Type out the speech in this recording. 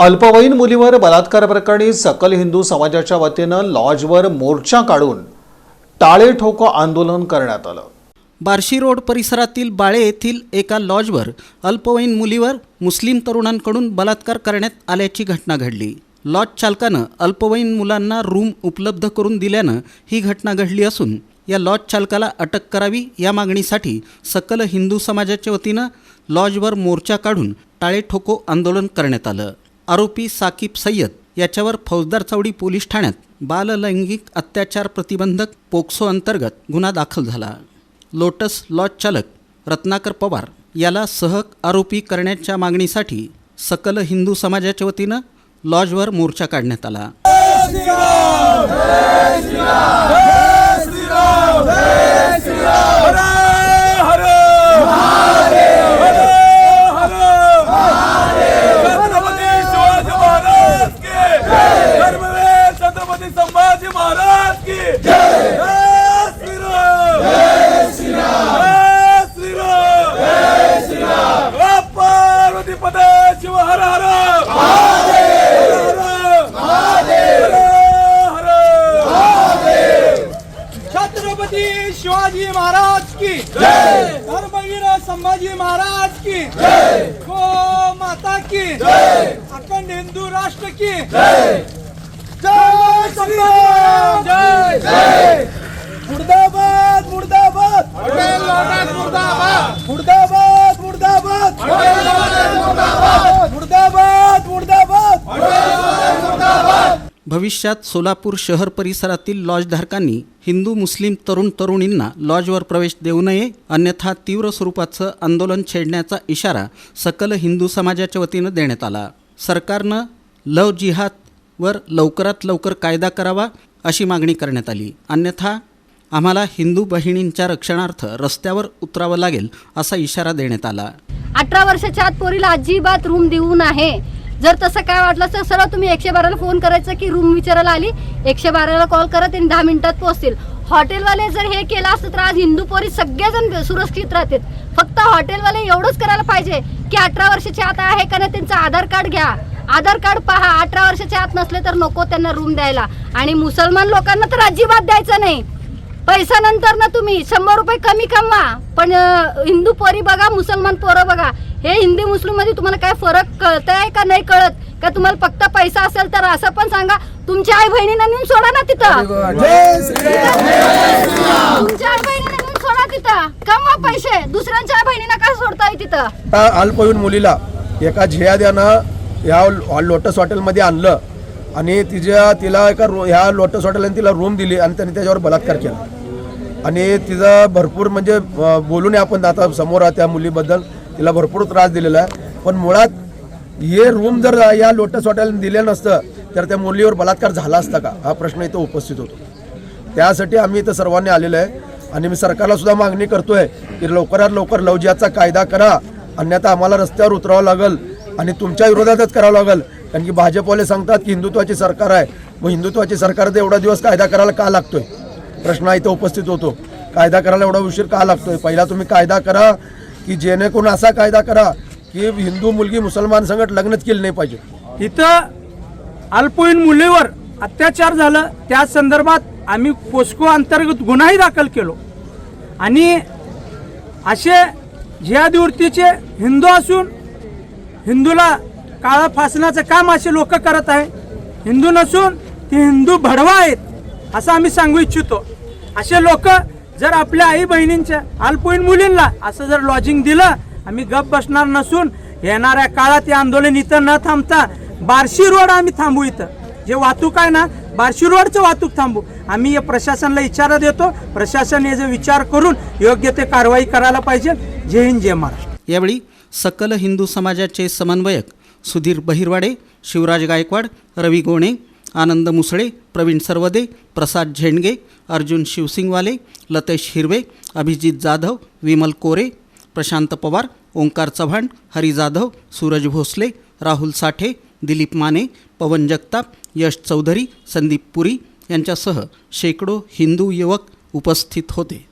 अल्पवयीन मुलीवर बलात्कार प्रकरणी सकल हिंदू समाजाच्या वतीनं लॉजवर मोर्चा काढून टाळे ठोको आंदोलन करण्यात आलं. बार्शी रोड परिसरातील बाळे येथील एका लॉजवर अल्पवयीन मुलीवर मुस्लिम तरुणांकडून बलात्कार करण्यात आल्याची घटना घडली. लॉज चालकानं अल्पवयीन मुलांना रूम उपलब्ध करून दिल्यानं ही घटना घडली असून या लॉज चालकाला अटक करावी या मागणीसाठी सकल हिंदू समाजाच्या वतीनं लॉजवर मोर्चा काढून टाळे ठोको आंदोलन करण्यात आलं. आरोपी साकीब सय्यद याच्यावर फौजदार चौडी पोलीस ठाण्यात बाललैंगिक अत्याचार प्रतिबंधक पोक्सो अंतर्गत गुन्हा दाखल झाला लोटस लॉज चालक रत्नाकर पवार याला सहक आरोपी करण्याच्या मागणीसाठी सकल हिंदू समाजाच्या वतीनं लॉजवर मोर्चा काढण्यात आला श्रीराम शिवाजी महाराज की धर्मवीर छत्रपती संभाजी महाराज की जय श्रीराम जय श्रीराम जय श्रीराम पार्वती पदे शिव हर हर हर हर। छत्रपती शिवाजी महाराज की। जय धर्मवीर संभाजी महाराज की। जय गो माता की। जय। अखंड हिंदू राष्ट्र की। जय। जय! श्रीराम जय जय मुर्दाबाद! मुर्दाबाद मुर्दाबाद! मुर्दाबाद मुर्दाबाद! मुर्दाबाद मुर्दाबाद! भविष्यात सोलापूर शहर परिसरातील लॉजधारकांनी हिंदू मुस्लिम तरुण तरुणींना लॉजवर प्रवेश देऊ नये अन्यथा तीव्र स्वरूपाचं आंदोलन छेडण्याचा इशारा सकल हिंदू समाजाच्या वतीनं देण्यात आला. सरकारनं लव वर लवकरात लवकर कायदा करावा अशी मागणी करण्यात आली. अन्यथा आम्हाला हिंदू बहिणींच्या रक्षणार्थ रस्त्यावर उतरावं लागेल असा इशारा देण्यात आला. अठरा वर्षाच्या आत पोरीला अजिबात रूम देऊ आहे जर तसं काय वाटलं तर सरळ तुम्ही एकशे बाराला फोन करायचं की रूम विचारायला आली. एकशे बाराला कॉल करा त्यांनी दहा मिनिटात पोहोचतील. हॉटेलवाले जर हे केलं असतं तर आज हिंदू पोरी सगळेजण सुरक्षित राहतील फक्त हॉटेलवाले एवढंच करायला पाहिजे की अठरा वर्षाची आता आहे का नाही त्यांचं आधार कार्ड घ्या. आधार कार्ड पहा अठरा वर्षाच्या आत नसले तर नको त्यांना रूम द्यायला. आणि मुसलमान लोकांना तर अजिबात द्यायचं नाही. पैसा नंतर ना तुम्ही शंभर रुपये कमी कमवा. पण हिंदू पोरी बघा मुसलमान पोरं बघा. हे हिंदी मुस्लिममध्ये तुम्हाला काय फरक कळतंय का नाही कळत? का तुम्हाला फक्त पैसा असेल तर असं पण सांगा. तुमच्या आई बहिणींना नेऊन सोडा ना तिथं. तुमच्या आई बहिणींना नेऊन सोडा तिथं. कमवा पैसे. दुसऱ्यांच्या आई बहिणींना काय सोडताय तिथं? आता अल्पवयीन मुलीला एका झियाद्यानं या लोटस हॉटेलमध्ये आणलं आणि तिच्या तिला एका रो ह्या लोटस हॉटेलने तिला रूम दिली आणि त्यांनी त्याच्यावर बलात्कार केला. आणि तिचा भरपूर म्हणजे बोलून आपण आता समोर त्या मुलीबद्दल तिला भरपूर त्रास दिलेला आहे. पण मुळात हे रूम जर या लोटस हॉटेलने दिलं नसतं तर त्या मुलीवर बलात्कार झाला असता का? हा प्रश्न इथं उपस्थित होतो. त्यासाठी आम्ही इथं सर्वांनी आलेलो आहे आणि मी सरकारला सुद्धा मागणी करतोय की लवकरात लवकर लवजियाचा कायदा करा. अन्यथा आम्हाला रस्त्यावर उतरावं लागेल. आणि तुमच्या विरोधातच करावं लागेल. कारण की भाजपवाले सांगतात की हिंदुत्वाची सरकार आहे. मग हिंदुत्वाची सरकार एवढा दिवस कायदा करायला का लागतोय? प्रश्न हा इथं उपस्थित होतो. कायदा करायला एवढा उशीर का लागतोय? पहिला तुम्ही कायदा करा की जेणेकरून असा कायदा करा की हिंदू मुलगी मुसलमान संगत लग्नच केलं नाही पाहिजे. इथं अल्पवयीन मुलीवर अत्याचार झालं. त्या संदर्भात आम्ही पोस्को अंतर्गत गुन्हाही दाखल केलो. आणि असे जिहादीवृत्तीचे हिंदू असून हिंदूला काळा फासण्याचं काम असे लोक करत आहे. हिंदू नसून ते हिंदू भडवा आहेत असं आम्ही सांगू इच्छितो. असे लोक जर आपल्या आई बहिणींच्या अल्पवयीन मुलींना असं जर लॉजिंग दिलं आम्ही गप बसणार नसून येणाऱ्या काळात हे आंदोलन इथं न थांबता बार्शी रोड आम्ही थांबू इथं. जे वाहतूक आहे ना बार्शी रोडचं वाहतूक थांबू. आम्ही या प्रशासनाला इशारा देतो. प्रशासन याचा विचार करून योग्य ते कारवाई करायला पाहिजे. जय हिंद जय महाराष्ट्र. यावेळी सकल हिंदू समाजाचे समन्वयक सुधीर बहिरवाडे शिवराज गायकवाड रवी गोणे आनंद मुसळे प्रवीण सरवदे प्रसाद झेंडगे अर्जुन शिवसिंगवाले लतेश हिरवे अभिजित जाधव विमल कोरे प्रशांत पवार ओंकार चव्हाण हरी जाधव सूरज भोसले राहुल साठे दिलीप माने पवन जगताप यश चौधरी संदीप पुरी यांच्यासह शेकडो हिंदू युवक उपस्थित होते.